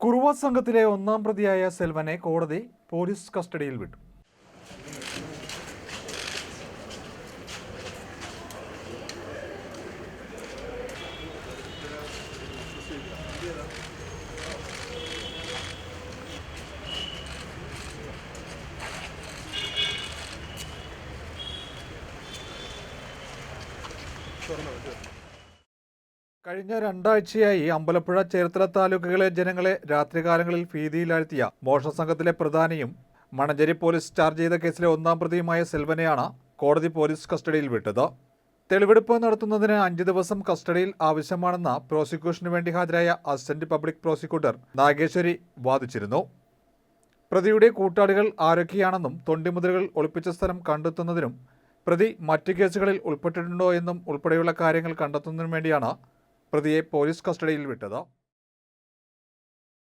കുറുവ സംഘത്തിലെ ഒന്നാം പ്രതിയായ സെൽവനെ കോടതി പോലീസ് കസ്റ്റഡിയിൽ വിട്ടു. കഴിഞ്ഞ രണ്ടാഴ്ചയായി അമ്പലപ്പുഴ ചേർത്തല താലൂക്കുകളിലെ ജനങ്ങളെ രാത്രികാലങ്ങളിൽ ഭീതിയിലാഴ്ത്തിയ മോഷണ സംഘത്തിലെ പ്രധാനിയും മണഞ്ചേരി പോലീസ് ചാർജ് ചെയ്ത കേസിലെ ഒന്നാം പ്രതിയുമായ സെൽവനെയാണ് കോടതി പോലീസ് കസ്റ്റഡിയിൽ വിട്ടത്. തെളിവെടുപ്പ് നടത്തുന്നതിന് അഞ്ച് ദിവസം കസ്റ്റഡിയിൽ ആവശ്യമാണെന്ന പ്രോസിക്യൂഷന് വേണ്ടി ഹാജരായ അസിസ്റ്റന്റ് പബ്ലിക് പ്രോസിക്യൂട്ടർ നാഗേശ്വരി വാദിച്ചിരുന്നു. പ്രതിയുടെ കൂട്ടാളികൾ ആരൊക്കെയാണെന്നും തൊണ്ടിമുതലുകൾ ഒളിപ്പിച്ച സ്ഥലം കണ്ടെത്തുന്നതിനും പ്രതി മറ്റു കേസുകളിൽ ഉൾപ്പെട്ടിട്ടുണ്ടോ എന്നും ഉൾപ്പെടെയുള്ള കാര്യങ്ങൾ കണ്ടെത്തുന്നതിനും വേണ്ടിയാണ് പ്രതിയെ പോലീസ് കസ്റ്റഡിയിൽ വിട്ടത്.